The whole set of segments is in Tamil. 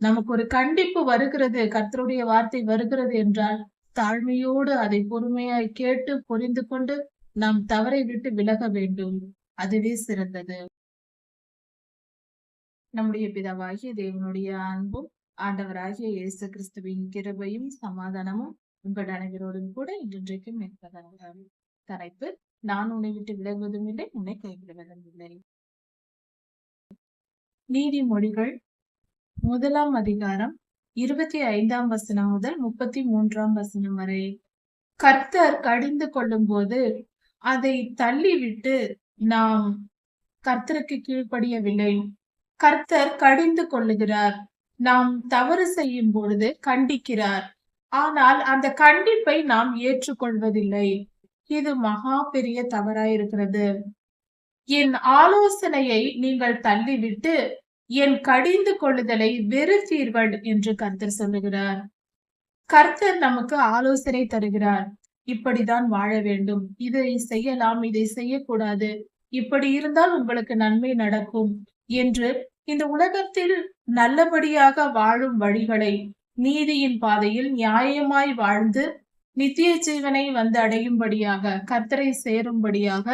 நமக்கு ஒரு கண்டிப்பு வருகிறது கர்த்தருடைய வார்த்தை வருகிறது என்றால் தாழ்மையோடு அதை பொறுமையாய் கேட்டு புரிந்து கொண்டு நாம் தவறை விட்டு விலக வேண்டும். அதுவே சிறந்தது. நம்முடைய பிதாவாகிய தேவனுடைய அன்பும் ஆண்டவராகிய இயேசு கிறிஸ்துவின் கிருபையும் சமாதானமும் உங்கள் அனைவரோடும் கூட இன்றைக்கும் இருப்பதாக. தலைப்பு நான் உன்னை விட்டு விலகுவதும் இல்லை உன்னை கைவிடுவதும் இல்லை. நீதிமொழிகள் முதலாம் அதிகாரம் இருபத்தி ஐந்தாம் வசனம் முதல் முப்பத்தி மூன்றாம் வசனம் வரை. கர்த்தர் கடிந்து கொள்ளும் போது அதை தள்ளிவிட்டு நாம் கர்த்தருக்கு கீழ்ப்படியவில்லை. கர்த்தர் கடிந்து கொள்ளுகிறார். நாம் தவறு செய்யும் பொழுது கண்டிக்கிறார். ஆனால் அந்த கண்டிப்பை நாம் ஏற்றுக்கொள்வதில்லை. இது மகா பெரிய தவறாயிருக்கிறது. என் ஆலோசனையை நீங்கள் தள்ளிவிட்டு என் கடிந்து கொள்ளுதலை வெறுத்தீர்கள் என்று கர்த்தர் சொல்லுகிறார். கர்த்தர் நமக்கு ஆலோசனை தருகிறார். இப்படிதான் வாழ வேண்டும். இதை செய்யலாம் இதை செய்யக்கூடாது. இப்படி இருந்தால் உங்களுக்கு நன்மை நடக்கும் என்று இந்த உலகத்தில் நல்லபடியாக வாழும் வழிகளை நீதியின் பாதையில் நியாயமாய் வாழ்ந்து நித்திய ஜீவனை வந்து அடையும்படியாக கர்த்தரை சேரும்படியாக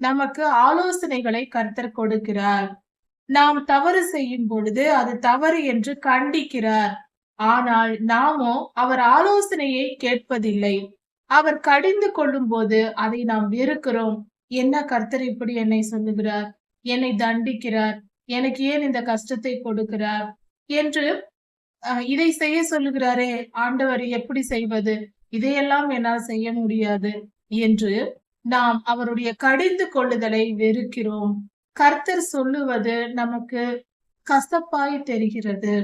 நமக்கு ஆலோசனைகளை கர்த்தர் கொடுக்கிறார். நாம் தவறு செய்யும் பொழுது அது தவறு என்று கண்டிக்கிறார். ஆனால் நாமோ அவர் ஆலோசனையை கேட்பதில்லை. அவர் கடிந்து கொள்ளும் போது அதை நாம் வெறுக்கிறோம். என்ன கர்த்தர் இப்படி என்னை சொல்லுகிறார்? என்னை தண்டிக்கிறார்? எனக்கு ஏன் இந்த கஷ்டத்தை கொடுக்கிறார்? என்று இதை செய்ய சொல்லுகிறாரே ஆண்டவர் எப்படி செய்வது? இதையெல்லாம் என்னால் செய்ய முடியாது. என்று நாம் அவருடைய கடிந்து கொள்ளுதலை வெறுக்கிறோம். கர்த்தர் சொல்லுவது நமக்கு கசப்பாய் தெரிகிறது.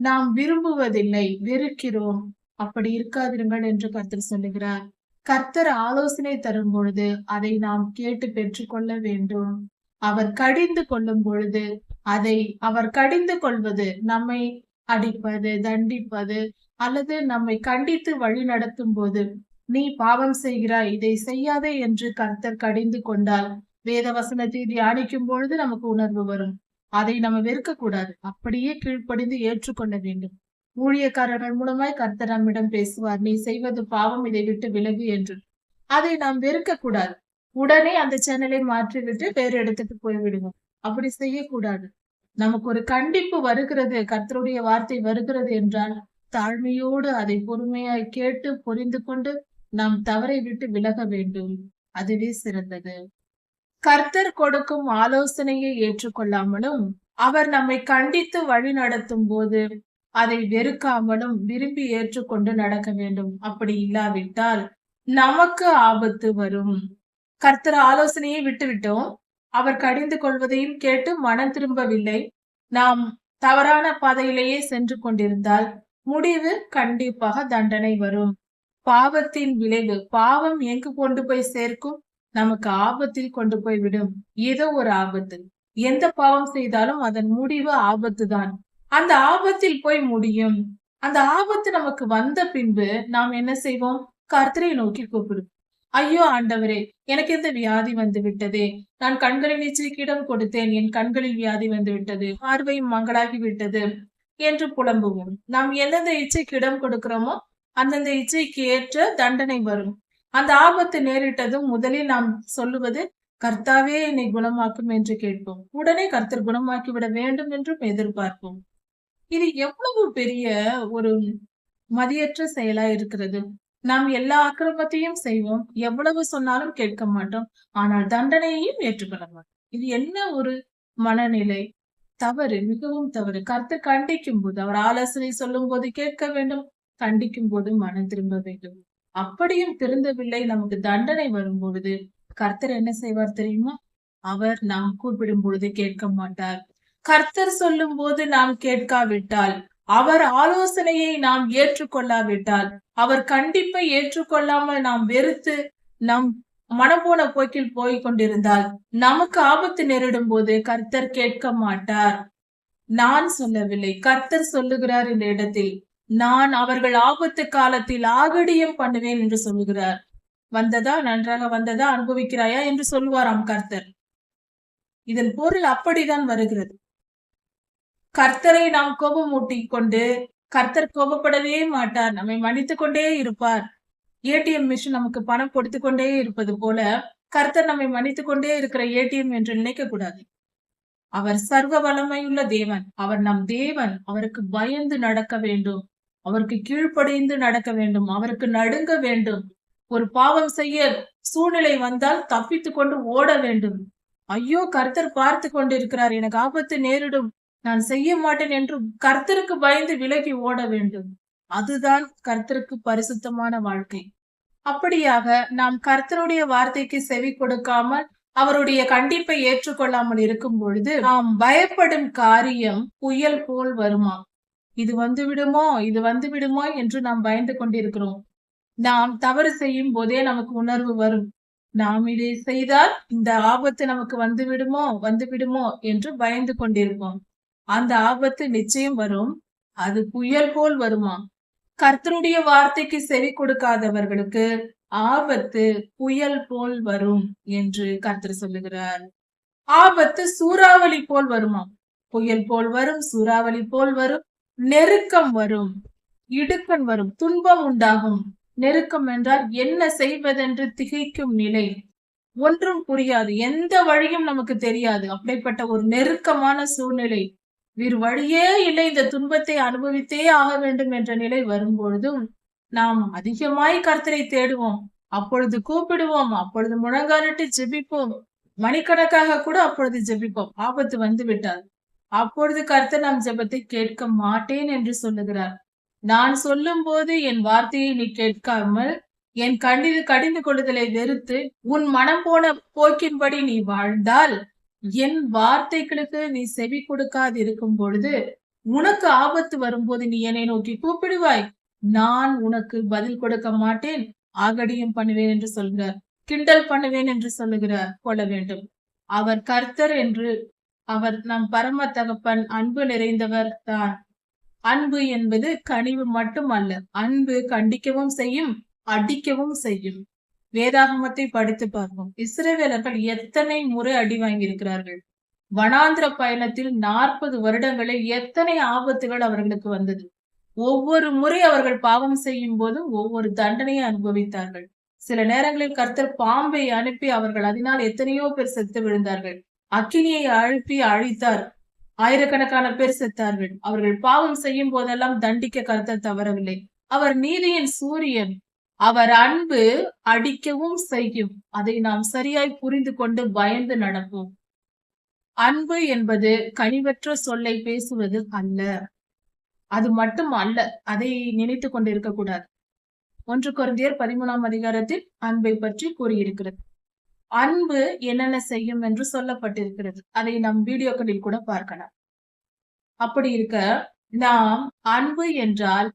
நாம் விரும்புவதில்லை வெறுக்கிறோம். அப்படி இருக்காதிருங்கள் என்று கர்த்தர் சொல்லுகிறார். கர்த்தர் ஆலோசனை தரும் பொழுது அதை நாம் கேட்டு பெற்றுக்கொள்ள வேண்டும். அவர் கடிந்து கொள்ளும் பொழுது அதை அவர் கடிந்து கொள்வது நம்மை அடிப்பது தண்டிப்பது அல்லது நம்மை கண்டித்து வழி நடத்தும் போது நீ பாவம் செய்கிறாய் இதை செய்யாதே என்று கர்த்தர் கடிந்து கொண்டால் வேத வசனத்தை தியானிக்கும் பொழுது நமக்கு உணர்வு வரும். அதை நம்ம வெறுக்க கூடாது அப்படியே கீழ்ப்படிந்து ஏற்றுக்கொள்ள வேண்டும். ஊழியக்காரர்கள் மூலமாய் கர்த்தர் நம்மிடம் பேசுவார். நீ செய்வது பாவம் இதை விட்டு விலகு என்று. அதை நாம் வெறுக்க கூடாது உடனே அந்த சேனலை மாற்றிவிட்டு வேறு இடத்துக்கு போய்விடுவோம். அப்படி செய்யக்கூடாது. நமக்கு ஒரு கண்டிப்பு வருகிறது. கர்த்தருடைய வார்த்தை வருகிறது என்றால் தாழ்மையோடு அதை பொறுமையாய் கேட்டு புரிந்து கொண்டு நாம் தவறை விட்டு விலக வேண்டும். அதுவே சிறந்தது. கர்த்தர் கொடுக்கும் ஆலோசனையை ஏற்றுக்கொள்ளாமலும் அவர் நம்மை கண்டித்து வழி நடத்தும் போது அதை வெறுக்காமலும் விரும்பி ஏற்றுக்கொண்டு நடக்க வேண்டும். அப்படி இல்லாவிட்டால் நமக்கு ஆபத்து வரும். கர்த்தர் ஆலோசனையை விட்டுவிட்டோம். அவர் கடிந்து கொள்வதையும் கேட்டு மனம் திரும்பவில்லை. நாம் தவறான பாதையிலேயே சென்று கொண்டிருந்தால் முடிவு கண்டிப்பாக தண்டனை வரும். பாவத்தின் விளைவு பாவம் எங்கு கொண்டு போய் சேர்க்கும்? நமக்கு ஆபத்தில் கொண்டு போய் விடும். ஏதோ ஒரு ஆபத்து. எந்த பாவம் செய்தாலும் அதன் முடிவு ஆபத்து தான். அந்த ஆபத்தில் போய் முடியும். அந்த ஆபத்து நமக்கு வந்த பின்பு நாம் என்ன செய்வோம்? கர்த்தரை நோக்கி கூப்பிடும். ஐயோ ஆண்டவரே எனக்கு இந்த வியாதி வந்து விட்டதே. நான் கண்களின் இச்சைக்கிடம் கொடுத்தேன். என் கண்களில் வியாதி வந்து விட்டது. பார்வை மங்களாகி விட்டது என்று புலம்புவோம். நாம் எந்தெந்த இச்சைக்கு இடம் கொடுக்கிறோமோ அந்தந்த இச்சைக்கு ஏற்ற தண்டனை வரும். அந்த ஆபத்து நேரிட்டதும் முதலில் நாம் சொல்லுவது கர்த்தாவே என்னை குணமாக்கும் என்று கேட்போம். உடனே கர்த்தர் குணமாக்கி விட வேண்டும் என்றும் எதிர்பார்ப்போம். இது எவ்வளவு பெரிய ஒரு மதியற்ற செயலா இருக்கிறது. நாம் எல்லா அக்கிரமத்தையும் செய்வோம். எவ்வளவு சொன்னாலும் கேட்க மாட்டோம். ஆனால் தண்டனையையும் ஏற்றுக்கொள்ள மாட்டோம். இது என்ன ஒரு மனநிலை? தவறு மிகவும் தவறு. கருத்து கண்டிக்கும் போது அவர் ஆலோசனை சொல்லும் போது கேட்க வேண்டும். கண்டிக்கும் போது மனம் திரும்ப வேண்டும். அப்படியும் திருந்தவில்லை. நமக்கு தண்டனை வரும் பொழுது கர்த்தர் என்ன செய்வார் தெரியுமா? அவர் நாம் கூப்பிடும் பொழுது கேட்க மாட்டார். கர்த்தர் சொல்லும் போது நாம் கேட்காவிட்டால் அவர் ஆலோசனையை நாம் ஏற்றுக்கொள்ளாவிட்டால் அவர் கண்டிப்பை ஏற்றுக்கொள்ளாமல் நாம் வெறுத்து நம் மனப்போன போக்கில் போய் கொண்டிருந்தால் நமக்கு ஆபத்து நேரிடும் போது கர்த்தர் கேட்க மாட்டார். நான் சொல்லவில்லை. கர்த்தர் சொல்லுகிறார் இந்த இடத்தில். நான் அவர்கள் ஆபத்து காலத்தில் ஆகடியம் பண்ணுவேன் என்று சொல்லுகிறார். வந்ததா? நன்றாக வந்ததா? அனுபவிக்கிறாயா? என்று சொல்லுவாராம் கர்த்தர். இதன் பொருள் அப்படிதான் வருகிறது. கர்த்தரை நாம் கோபம் கொண்டு கர்த்தர் கோபப்படவே மாட்டார். நம்மை மன்னித்து கொண்டே இருப்பார். ஏடிஎம் மிஷின் நமக்கு பணம் கொடுத்து கொண்டே இருப்பது போல கர்த்தர் நம்மை மன்னித்து கொண்டே இருக்கிற ஏடிஎம் என்று நினைக்க கூடாது. அவர் சர்வ வளமையுள்ள தேவன். அவர் நம் தேவன். அவருக்கு பயந்து நடக்க வேண்டும். அவருக்கு கீழ்ப்படிந்து நடக்க வேண்டும் அவருக்கு நடுங்க வேண்டும். ஒரு பாவம் செய்ய சூழ்நிலை வந்தால் தப்பித்து கொண்டு ஓட வேண்டும். ஐயோ கர்த்தர் பார்த்து கொண்டிருக்கிறார் எனக்கு ஆபத்து நேரிடும். நான் செய்ய மாட்டேன் என்று கர்த்தருக்கு பயந்து விலகி ஓட வேண்டும். அதுதான் கர்த்தருக்கு பரிசுத்தமான வாழ்க்கை. அப்படியாக நாம் கர்த்தருடைய வார்த்தைக்கு செவி கொடுக்காமல் அவருடைய கண்டிப்பை ஏற்றுக்கொள்ளாமல் இருக்கும் பொழுது நாம் பயப்படும் காரியம் புயல் போல் வருமா? இது வந்து விடுமோ? இது வந்து விடுமோ? என்று நாம் பயந்து கொண்டிருக்கிறோம். நாம் தவறு செய்யும் போதே நமக்கு உணர்வு வரும். நாம் இதை செய்தால் இந்த ஆபத்து நமக்கு வந்து விடுமோ? வந்து விடுமோ? என்று பயந்து கொண்டிருப்போம். அந்த ஆபத்து நிச்சயம் வரும். அது புயல் போல் வருமா? கர்த்தருடைய வார்த்தைக்கு செவி கொடுக்காதவர்களுக்கு ஆபத்து புயல் போல் வரும் என்று கர்த்தர் சொல்லுகிறார். ஆபத்து சூறாவளி போல் வருமா? புயல் போல் வரும் சூறாவளி போல் வரும் நெருக்கம் வரும். இடுக்கன் வரும். துன்பம் உண்டாகும். நெருக்கம் என்றால் என்ன செய்வதென்று திகைக்கும் நிலை. ஒன்றும் புரியாது. எந்த வழியும் நமக்கு தெரியாது. அப்படிப்பட்ட ஒரு நெருக்கமான சூழ்நிலை. வேறு வழியே இல்லை. இந்த துன்பத்தை அனுபவித்தே ஆக வேண்டும் என்ற நிலை வரும்பொழுதும் நாம் அதிகமாய் கர்த்தரை தேடுவோம். அப்பொழுது கூப்பிடுவோம். அப்பொழுது முழங்காலிட்டு ஜெபிப்போம். மணிக்கணக்காக கூட அப்பொழுது ஜெபிப்போம். ஆபத்து வந்து விட்டாது அப்பொழுது கர்த்தர் நம் ஜெபத்தை கேட்க மாட்டேன் என்று சொல்லுகிறார். நான் சொல்லும் போது என் வார்த்தையை நீ கேட்காமல் என் கண்டிது கடிந்து கொள்ளுதலை வெறுத்து உன் மனம் போன போக்கின்படி நீ வாழ்ந்தால் என் வார்த்தைகளுக்கு நீ செவி கொடுக்காது இருக்கும் பொழுது உனக்கு ஆபத்து வரும்போது நீ என்னை நோக்கி கூப்பிடுவாய். நான் உனக்கு பதில் கொடுக்க மாட்டேன் ஆகடியும் பண்ணுவேன் என்று சொல்கிறார் கிண்டல் பண்ணுவேன் என்று சொல்லுகிறார் கொள்ள வேண்டும். அவர் கர்த்தர் என்று அவர் நம் பரம தகப்பன் அன்பு நிறைந்தவர் தான். அன்பு என்பது கனிவு மட்டும் அல்ல அன்பு கண்டிக்கவும் செய்யும் அடிக்கவும் செய்யும். வேதாகமத்தை படித்து பார்ப்போம். இஸ்ரேவேலர்கள் எத்தனை முறை அடி வாங்கியிருக்கிறார்கள்? வனாந்திர பயணத்தில் நாற்பது வருடங்களில் எத்தனை ஆபத்துகள் அவர்களுக்கு வந்தது? ஒவ்வொரு முறை அவர்கள் பாவம் செய்யும் போதும் ஒவ்வொரு தண்டனையை அனுபவித்தார்கள். சில நேரங்களில் கர்த்தர் பாம்பை அனுப்பி அவர்கள் அதனால் எத்தனையோ பேர் செத்து விழுந்தார்கள். அக்கினியை அழுப்பி அழித்தார். ஆயிரக்கணக்கான பேர் செத்தார்கள். அவர்கள் பாவம் செய்யும் போதெல்லாம் தண்டிக்க கர்த்தர் தவறவில்லை. அவர் நீதியின் சூரியன். அவர் அன்பு அடிக்கவும் செய்யும். அதை நாம் சரியாய் புரிந்து கொண்டு பயந்து நடப்போம். அன்பு என்பது கனிவற்ற சொல்லை பேசுவது அல்ல. அது மட்டும் அல்ல. அதை நினைத்து கொண்டிருக்க கூடாது. ஒன்று குருந்தியர் பதிமூணாம் அதிகாரத்தில் அன்பை பற்றி கூறியிருக்கிறது. அன்பு என்னென்ன செய்யும் என்று சொல்லப்பட்டிருக்கிறது. அதை நம் வீடியோக்களில் கூட பார்க்கலாம். அப்படி இருக்க நாம் அன்பு என்றால்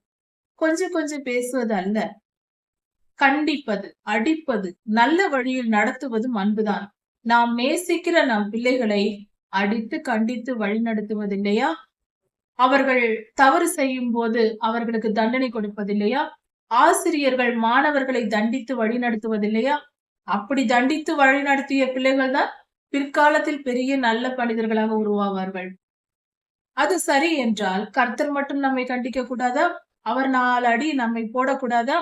கொஞ்சம் கொஞ்சம் பேசுவது அல்ல. கண்டிப்பது அடிப்பது நல்ல வழியில் நடத்துவதும் அன்புதான். நாம் நேசிக்கிற நம் பிள்ளைகளை அடித்து கண்டித்து வழிநடத்துவது இல்லையா அவர்கள் தவறு செய்யும் போது அவர்களுக்கு தண்டனை கொடுப்பதில்லையா? ஆசிரியர்கள் மாணவர்களை தண்டித்து வழி நடத்துவதில்லையா? அப்படி தண்டித்து வழிநடத்திய பிள்ளைகள் தான் பிற்காலத்தில் பெரிய நல்ல மனிதர்களாக உருவாவார்கள். அது சரி என்றால் கர்த்தர் மட்டும் நம்மை கண்டிக்க கூடாதா? அவர் நாலு அடி நம்மை போடக்கூடாதா?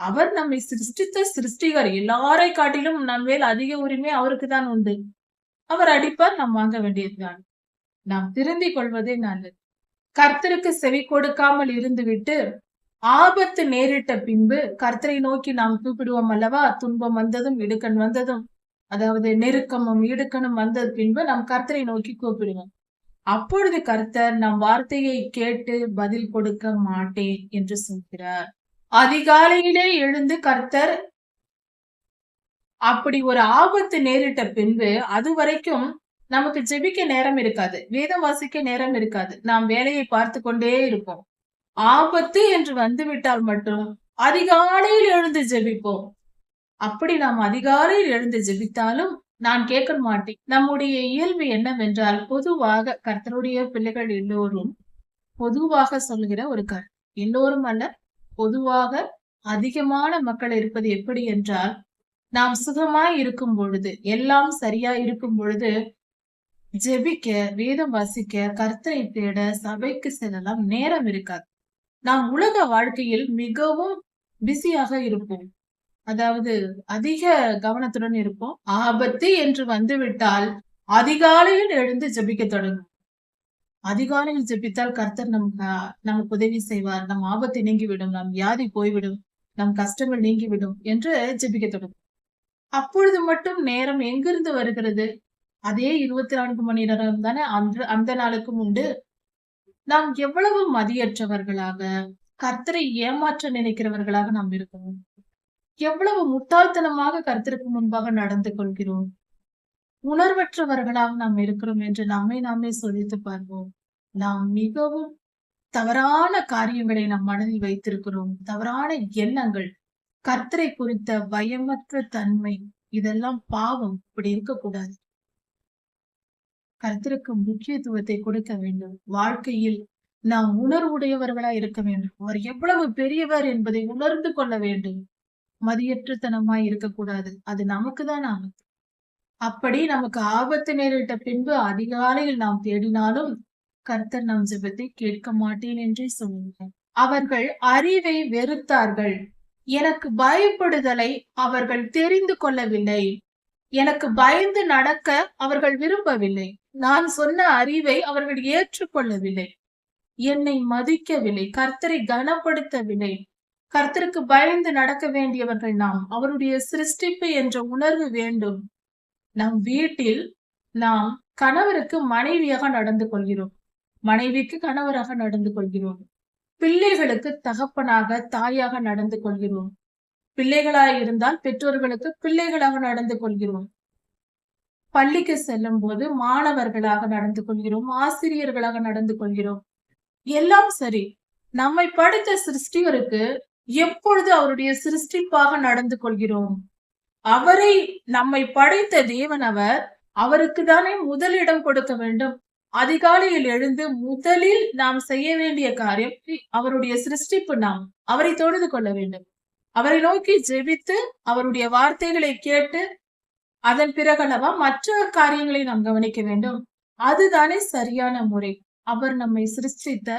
அவர் நம்மை சிருஷ்டித்த சிருஷ்டிகர் எல்லாரை காட்டிலும் நம்மேல் அதிக உரிமை அவருக்கு தான் உண்டு. அவர் அடிப்பார் நாம் வாங்க வேண்டியதுதான். நாம் திருந்திக் கொள்வதே நல்லது. கர்த்தருக்கு செவி கொடுக்காமல் இருந்துவிட்டு ஆபத்து நேரிட்ட பின்பு கர்த்தரை நோக்கி நாம் கூப்பிடுவோம் அல்லவா? துன்பம் வந்ததும் இடுக்கன் வந்ததும் அதாவது நெருக்கமும் இடுக்கணும் வந்தது பின்பு நாம் கர்த்தரை நோக்கி கூப்பிடுவோம். அப்பொழுது கர்த்தர் நம் வார்த்தையை கேட்டு பதில் கொடுக்க மாட்டேன் என்று சொல்கிறார். அதிகாலையிலே எழுந்து கர்த்தர் அப்படி ஒரு ஆபத்து நேரிட்ட பின்பு அது வரைக்கும் நமக்கு ஜெபிக்க நேரம் இருக்காது. வேதம் வாசிக்க நேரம் இருக்காது. நாம் வேலையை பார்த்து கொண்டே இருப்போம். ஆபத்து என்று வந்துவிட்டால் மட்டும் அதிகாலையில் எழுந்து ஜெபிப்போம். அப்படி நாம் அதிகாலையில் எழுந்து ஜெபித்தாலும் நான் கேட்க மாட்டேன். நம்முடைய இயல்பு என்னவென்றால் பொதுவாக கர்த்தருடைய பிள்ளைகள் எல்லோரும் பொதுவாக சொல்கிற ஒரு கரு எல்லோரும் அல்ல பொதுவாக அதிகமான மக்கள் இருப்பது எப்படி என்றால் நாம் சுகமாய் இருக்கும் பொழுது எல்லாம் சரியா இருக்கும் பொழுது ஜெபிக்க வேதம் வாசிக்க கர்த்தரை தேட சபைக்கு செல்லலாம் நேரம் இருக்காது. நாம் உலக வாழ்க்கையில் மிகவும் பிஸியாக இருப்போம். அதாவது அதிக கவனத்துடன் இருப்போம். ஆபத்து என்று வந்துவிட்டால் அதிகாலையில் எழுந்து ஜபிக்க தொடங்கும் அதிகாலையில் ஜெபித்தால் கர்த்தர் நமக்கு நமக்கு உதவி செய்வார். நம் ஆபத்து நீங்கிவிடும். நம் வியாதி போய்விடும். நம் கஷ்டங்கள் நீங்கிவிடும் என்று ஜபிக்க தொடங்கும் அப்பொழுது மட்டும் நேரம் எங்கிருந்து வருகிறது? அதே இருபத்தி நான்கு மணி நேரம் தானே? அந்த அந்த நாளுக்கும் உண்டு. நாம் எவ்வளவு மதியற்றவர்களாக கர்த்தரை ஏமாற்ற நினைக்கிறவர்களாக நாம் இருக்கிறோம்? எவ்வளவு முட்டாள்தனமாக கர்த்தருக்கு முன்பாக நடந்து கொள்கிறோம்? உணர்வற்றவர்களாக நாம் இருக்கிறோம் என்று நம்மை நாமே சோதித்து பார்ப்போம். நாம் மிகவும் தவறான காரியங்களை நம் மனதில் வைத்திருக்கிறோம். தவறான எண்ணங்கள் கர்த்தரை குறித்த பயமற்ற தன்மை இதெல்லாம் பாவம். இப்படி இருக்கக்கூடாது. கருத்திற்கு முக்கியத்துவத்தை கொடுக்க வேண்டும். வாழ்க்கையில் நாம் உணர்வுடையவர்களா இருக்க வேண்டும். அவர் எவ்வளவு பெரியவர் என்பதை உணர்ந்து கொள்ள வேண்டும். மதியற்றத்தனமாய் இருக்கக்கூடாது. அது நமக்கு தான் ஆபத்து அப்படி நமக்கு ஆபத்து நேரிட்ட பின்பு அதிகாலையில் நாம் தேடினாலும் கர்த்தர் நம் ஜெபத்தை கேட்க மாட்டேன் என்றே சொல்லுங்கள். அவர்கள் அறிவை வெறுத்தார்கள். எனக்கு பயப்படுதலை அவர்கள் தெரிந்து கொள்ளவில்லை. எனக்கு பயந்து நடக்க அவர்கள் விரும்பவில்லை. நான் சொன்ன அறிவை அவர்கள் ஏற்றுக்கொள்ளவில்லை. என்னை மதிக்கவில்லை. கர்த்தரை கனப்படுத்தவில்லை. கர்த்தருக்கு பயந்து நடக்க வேண்டியவர்கள் நாம். அவருடைய சிருஷ்டிப்பு என்ற உணர்வு வேண்டும். நம் வீட்டில் நாம் கணவருக்கு மனைவியாக நடந்து கொள்கிறோம். மனைவிக்கு கணவராக நடந்து கொள்கிறோம். பிள்ளைகளுக்கு தகப்பனாக தாயாக நடந்து கொள்கிறோம். பிள்ளைகளாய் இருந்தால் பெற்றோர்களுக்கு பிள்ளைகளாக நடந்து கொள்கிறோம். பள்ளிக்கு செல்லும் போது மாணவர்களாக நடந்து கொள்கிறோம் ஆசிரியர்களாக நடந்து கொள்கிறோம். எல்லாம் சரி. நம்மை படைத்த சிருஷ்டிகருக்கு எப்பொழுது அவருடைய சிருஷ்டிப்பாக நடந்து கொள்கிறோம்? அவரை நம்மை படைத்த தேவன் அவர் அவருக்கு தானே முதலிடம் கொடுக்க வேண்டும். அதிகாலையில் எழுந்து முதலில் நாம் செய்ய வேண்டிய காரியம் அவருடைய சிருஷ்டிப்பு நாம். அவரை தொழுது கொள்ள வேண்டும். அவரை நோக்கி ஜெபித்து அவருடைய வார்த்தைகளை கேட்டு அதன் பிறகல்லவா மற்ற காரியங்களை நாம் கவனிக்க வேண்டும். அதுதானே சரியான முறை. அவர் நம்மை சிருஷ்டித்த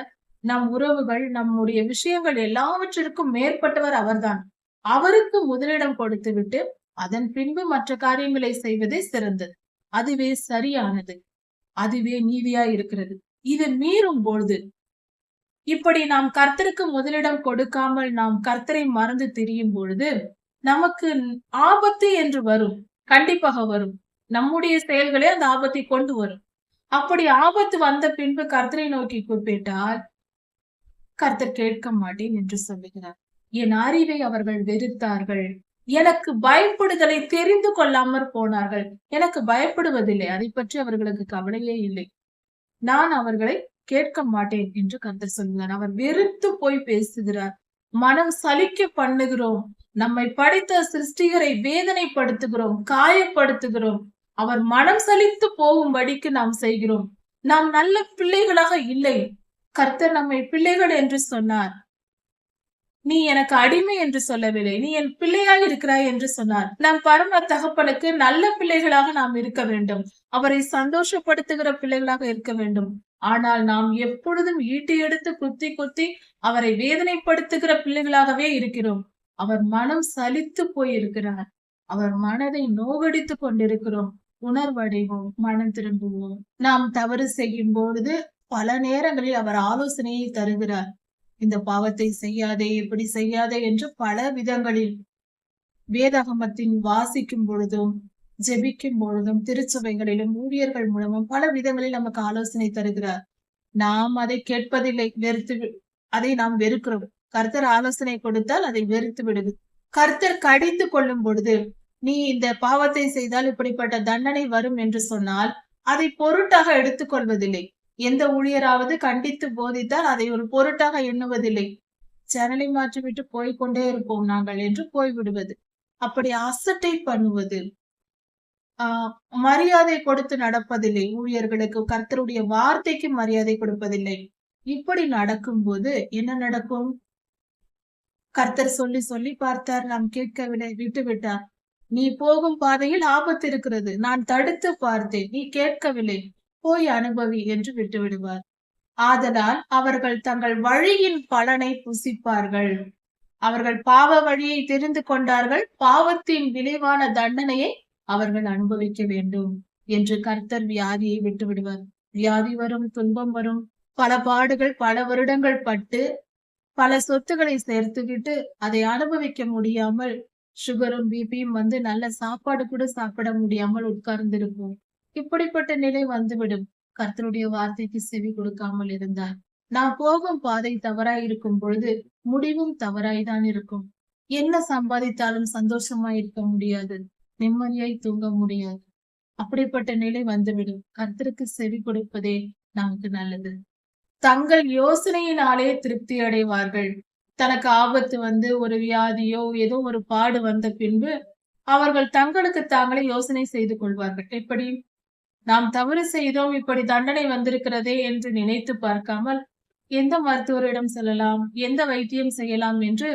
நம் உறவுகள் நம்முடைய விஷயங்கள் எல்லாவற்றிற்கும் மேற்பட்டவர் அவர்தான். அவருக்கு முதலிடம் கொடுத்து விட்டு அதன் பின்பு மற்ற காரியங்களை செய்வதே சிறந்தது. அதுவே சரியானது. அதுவே நீதியா இருக்கிறது இது மீறும் பொழுது இப்படி நாம் கர்த்தருக்கு முதலிடம் கொடுக்காமல் நாம் கர்த்தரை மறந்து திரியும் பொழுது நமக்கு ஆபத்து என்று வரும். கண்டிப்பாக வரும். நம்முடைய செயல்களே அந்த ஆபத்தை கொண்டு வரும். அப்படி ஆபத்து வந்த பின்பு கர்த்தரை நோக்கி கூப்பிட்டால் கர்த்தர் கேட்க மாட்டேன் என்று சொல்லுகிறார். என் அறிவை அவர்கள் வெறுத்தார்கள். எனக்கு பயப்படுதலை தெரிந்து கொள்ளாமற் போனார்கள். எனக்கு பயப்படுவதில்லை. அதை பற்றி அவர்களுக்கு கவலையே இல்லை. நான் அவர்களை கேட்க மாட்டேன் என்று கர்த்தர் சொல்கிறார் அவர் வெறுத்து போய் பேசுகிறார். மனம் சலிக்க பண்ணுகிறோம். நம்மை படைத்த சிருஷ்டிகரை வேதனைப்படுத்துகிறோம் காயப்படுத்துகிறோம். அவர் மனம் சலித்து போகும்படிக்கு நாம் செய்கிறோம். நாம் நல்ல பிள்ளைகளாக இல்லை. கர்த்தர் நம்மை பிள்ளைகள் என்று சொன்னார். நீ எனக்கு அடிமை என்று சொல்லவில்லை. நீ என் பிள்ளையாக இருக்கிறாய் என்று சொன்னார். நம் பரம தகப்பனுக்கு நல்ல பிள்ளைகளாக நாம் இருக்க வேண்டும். அவரை சந்தோஷப்படுத்துகிற பிள்ளைகளாக இருக்க வேண்டும். ஆனால் நாம் எப்பொழுதும் ஈட்டி எடுத்து குத்தி குத்தி அவரை வேதனைப்படுத்துகிற பிள்ளைகளாகவே இருக்கிறோம். அவர் மனம் சலித்து போயிருக்கிறார். அவர் மனதை நோகடித்து கொண்டிருக்கிறோம். உணர்வடைவோம் மனம் திரும்புவோம். நாம் தவறு செய்யும் பொழுது பல நேரங்களில் அவர் ஆலோசனையை தருகிறார். இந்த பாவத்தை செய்யாதே இப்படி செய்யாதே என்று பல விதங்களில் வேதாகமத்தின் வாசிக்கும் பொழுதும் ஜெபிக்கும் பொழுதும் திருச்சபைகளிலும் ஊழியர்கள் மூலமும் பல விதங்களில் நமக்கு ஆலோசனை தருகிறார். நாம் அதை கேட்பதில்லை வெறுத்து அதை நாம் வெறுக்கிறோம். கர்த்தர் ஆலோசனை கொடுத்தால் அதை வெறுத்து விடுது. கர்த்தர் கடிந்து கொள்ளும் பொழுது நீ இந்த பாவத்தை செய்தால் இப்படிப்பட்ட தண்டனை வரும் என்று சொன்னால் அதை பொருட்டாக எடுத்துக்கொள்வதில்லை. எந்த ஊழியராவது கண்டித்து போதித்தால் அதை ஒரு பொருட்டாக எண்ணுவதில்லை. சேனலை மாற்றிவிட்டு போய்கொண்டே இருப்போம் நாங்கள் என்று போய்விடுவது. அப்படி அசட்டை பண்ணுவது ஆஹ் மரியாதை கொடுத்து நடப்பதில்லை. ஊழியர்களுக்கு கர்த்தருடைய வார்த்தைக்கு மரியாதை கொடுப்பதில்லை. இப்படி நடக்கும் போது என்ன நடக்கும்? கர்த்தர் சொல்லி சொல்லி பார்த்தார் நாம் கேட்கவில்லை விட்டு விட்டார் நீ போகும் பாதையில் ஆபத்து இருக்கிறது. நான் தடுத்து பார்த்தேன். நீ கேட்கவில்லை. போய் அனுபவி என்று விட்டுவிடுவார். ஆதலால் அவர்கள் தங்கள் வழியின் பலனை புசிப்பார்கள். அவர்கள் பாவ வழியை தெரிந்து கொண்டார்கள். பாவத்தின் விளைவான தண்டனையை அவர்கள் அனுபவிக்க வேண்டும் என்று கர்த்தர் வியாதியை விட்டு விடுவார் வியாதி வரும் துன்பம் வரும். பல பாடுகள் பல வருடங்கள் பட்டு பல சொத்துக்களை சேர்த்துக்கிட்டு அதை அனுபவிக்க முடியாமல் சுகரும் பிபியும் வந்து நல்ல சாப்பாடு கூட சாப்பிட முடியாமல் உட்கார்ந்திருப்போம். இப்படிப்பட்ட நிலை வந்துவிடும். கர்த்தருடைய வார்த்தைக்கு செவி கொடுக்காமல் இருந்தார் நான் போகும் பாதை தவறாய் இருக்கும் பொழுது முடிவும் தவறாய்தான் இருக்கும். என்ன சம்பாதித்தாலும் சந்தோஷமா இருக்க முடியாது. நிம்மதியாய் தூங்க முடியாது. அப்படிப்பட்ட நிலை வந்துவிடும். கர்த்தருக்கு செவி கொடுப்பதே நமக்கு நல்லது. தங்கள் யோசனையினாலே திருப்தி அடைவார்கள். தனக்கு ஆபத்து வந்து ஒரு வியாதியோ ஏதோ ஒரு பாடு வந்த பின்பு அவர்கள் தங்களுக்கு தாங்களே யோசனை செய்து கொள்வார்கள். எப்படி? நாம் தவறு செய்தோம் இப்படி தண்டனை வந்திருக்கிறதே என்று நினைத்து பார்க்காமல் எந்த மருத்துவரிடம் செல்லலாம் எந்த வைத்தியம் செய்யலாம் என்று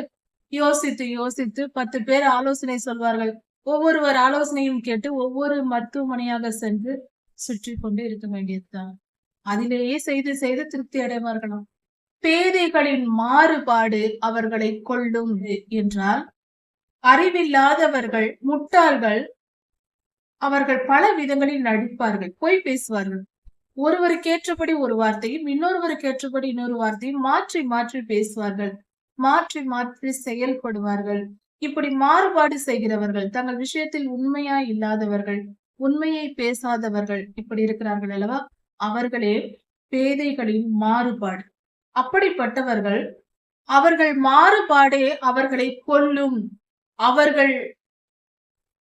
யோசித்து யோசித்து பத்து பேர் ஆலோசனை சொல்வார்கள். ஒவ்வொருவர் ஆலோசனையும் கேட்டு ஒவ்வொரு மருத்துவமனையாக சென்று சுற்றி கொண்டு இருக்க வேண்டியதுதான். அதிலேயே செய்து செய்து திருப்தி அடைவார்களாம். பேதைகளின் மாறுபாடு அவர்களை கொள்ளும் என்றால் அறிவில்லாதவர்கள் முட்டாள்கள் அவர்கள் பல விதங்களில் நடிப்பார்கள் போய் பேசுவார்கள். ஒருவருக்கு ஏற்றபடி ஒரு வார்த்தையும் இன்னொருவருக்கு ஏற்றபடி இன்னொரு வார்த்தையும் மாற்றி மாற்றி பேசுவார்கள் மாற்றி மாற்றி செயல்படுவார்கள். இப்படி மாறுபாடு செய்கிறவர்கள் தங்கள் விஷயத்தில் உண்மையா இல்லாதவர்கள் உண்மையை பேசாதவர்கள் இப்படி இருக்கிறார்கள் அல்லவா? அவர்களே பேதைகளின் மாறுபாடு. அப்படிப்பட்டவர்கள் அவர்கள் மாறுபாடே அவர்களை கொல்லும். அவர்கள்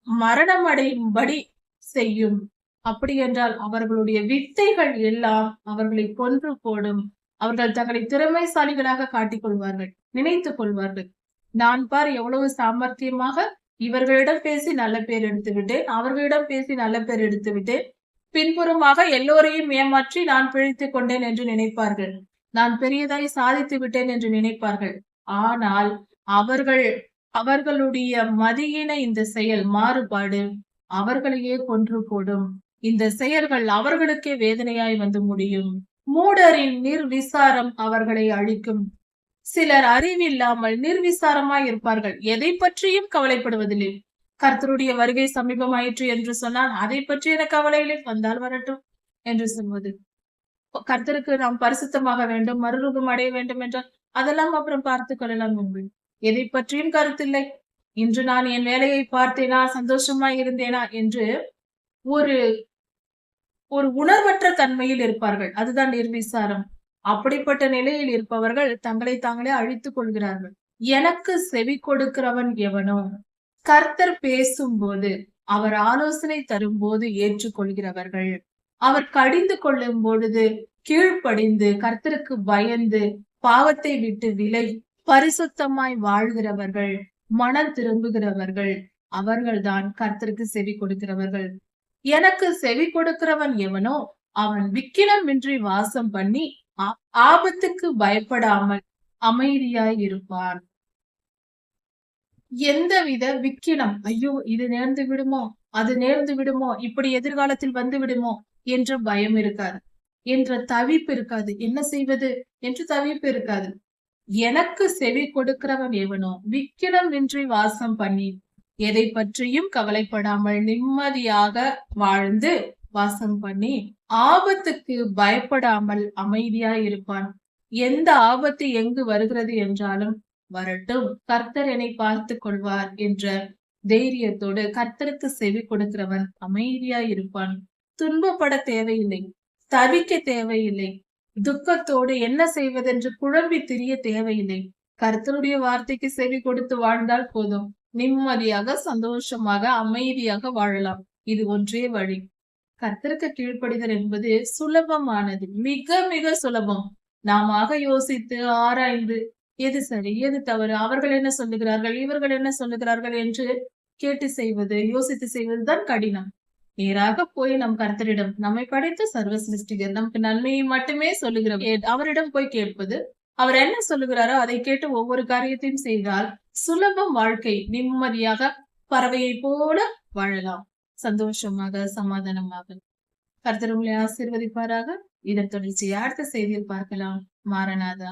மரணமடையும்படி செய்யும். அப்படி என்றால் அவர்களுடைய வித்தைகள் எல்லாம் அவர்களை கொன்று போடும். அவர்கள் தங்களை திறமைசாலிகளாக காட்டிக் கொள்வார்கள் நினைத்துக் கொள்வார்கள். நான் பார் எவ்வளவு சாமர்த்தியமாக இவர்களிடம் பேசி நல்ல பேர் எடுத்து விட்டேன் அவர்களிடம் பேசி நல்ல பேர் எடுத்து விட்டேன் பின்புறமாக எல்லோரையும் ஏமாற்றி நான் பிழைத்துக் கொண்டேன் என்று நினைப்பார்கள். நான் பெரியதாய் சாதித்து விட்டேன் என்று நினைப்பார்கள். ஆனால் அவர்கள் அவர்களுடைய மதியின இந்த செயல் மாறுபாடு அவர்களையே கொன்று போடும். இந்த செயல்கள் அவர்களுக்கே வேதனையாய் வந்து முடியும். மூடரின் நிர்விசாரம் அவர்களை அழிக்கும். சிலர் அறிவில்லாமல் நிர்விசாரமாய் இருப்பார்கள். எதை பற்றியும் கவலைப்படுவதில்லை. கர்த்தருடைய வருகை சமீபமாயிற்று என்று சொன்னால் அதை பற்றி என கவலை வந்தால் வரட்டும் என்று சொல்வது. கர்த்தருக்கு நாம் பரிசுத்தமாக வேண்டும் மறுரூபம் அடைய வேண்டும் என்றால் அதெல்லாம் அப்புறம் பார்த்து கொள்ளலாம் என்று எதை பற்றியும் கருத்தில்லை. இன்று நான் என் வேலையை பார்த்தேனா சந்தோஷமா இருந்தேனா என்று ஒரு ஒரு உணர்வற்ற தன்மையில் இருப்பார்கள். அதுதான் நிர்விசாரம். அப்படிப்பட்ட நிலையில் இருப்பவர்கள் தங்களை தாங்களே அழித்துக் கொள்கிறார்கள். எனக்கு செவி கொடுக்கிறவன் எவனோ? கர்த்தர் பேசும்போது அவர் ஆலோசனை தரும்போது ஏற்றுக்கொள்கிறவர்கள். அவர் கடிந்து கொள்ளும் பொழுது கீழ்ப்படிந்து கர்த்தருக்கு பயந்து பாவத்தை விட்டு விலை பரிசுத்தமாய் வாழ்கிறவர்கள் மனம் திரும்புகிறவர்கள் அவர்கள்தான் கர்த்தருக்கு செவி கொடுக்கிறவர்கள். எனக்கு செவி கொடுக்கிறவன் எவனோ அவன் விக்கினமின்றி வாசம் பண்ணி ஆபத்துக்கு பயப்படாமல் அமைதியாய் இருப்பான். எந்தவித விக்கினம்? ஐயோ இது நேர்ந்து விடுமோ? அது நேர்ந்து விடுமோ? இப்படி எதிர்காலத்தில் வந்து விடுமோ? என்ற பயம் இருக்காது. என்ற தவிப்பு இருக்காது. என்ன செய்வது? என்று தவிப்பு இருக்காது. எனக்கு செவி கொடுக்கிறவன் எவனோ? விக்கினம் இன்றி வாசம் பண்ணி எதை பற்றியும் கவலைப்படாமல் நிம்மதியாக வாழ்ந்து வாசம் பண்ணி ஆபத்துக்கு பயப்படாமல் அமைதியா இருப்பான். எந்த ஆபத்து எங்கு வருகிறது என்றாலும் வரட்டும். கர்த்தர் என்னை பார்த்து கொள்வார் என்ற தைரியத்தோடு கர்த்தருக்கு செவி கொடுக்கிறவன் அமைதியா இருப்பான். துன்பப்பட தேவையில்லை. தவிக்க தேவையில்லை. துக்கத்தோடு என்ன செய்வதென்று குழம்பி திரிய தேவையில்லை. கர்த்தருடைய வார்த்தைக்கு செவி கொடுத்து வாழ்ந்தால் போதும். நிம்மதியாக சந்தோஷமாக அமைதியாக வாழலாம். இது ஒன்றே வழி. கர்த்தருக்கு கீழ்ப்படிதல் என்பது சுலபமானது. மிக மிக சுலபம். நாம யோசித்து ஆராய்ந்து எது சரி? எது தவறு? அவர்கள் என்ன சொல்லுகிறார்கள்? இவர்கள் என்ன சொல்லுகிறார்கள் என்று கேட்டு செய்வது யோசித்து செய்வதுதான் கடினம். நேராக போய் நம் கர்த்தரிடம் நம்மை படைத்த சர்வ சிருஷ்டிகர் நமக்கு நன்மையை மட்டுமே சொல்லுகிறோம் அவரிடம் போய் கேட்பது அவர் என்ன சொல்லுகிறாரோ அதை கேட்டு ஒவ்வொரு காரியத்தையும் செய்தால் சுலபம் வாழ்க்கை நிம்மதியாக பறவையை போல வாழலாம். சந்தோஷமாக சமாதானமாக. கர்த்தர் உங்களை ஆசீர்வதிப்பாராக. இதன் தொடர்ச்சியை அடுத்த செய்தியில் பார்க்கலாம். மாரநாதா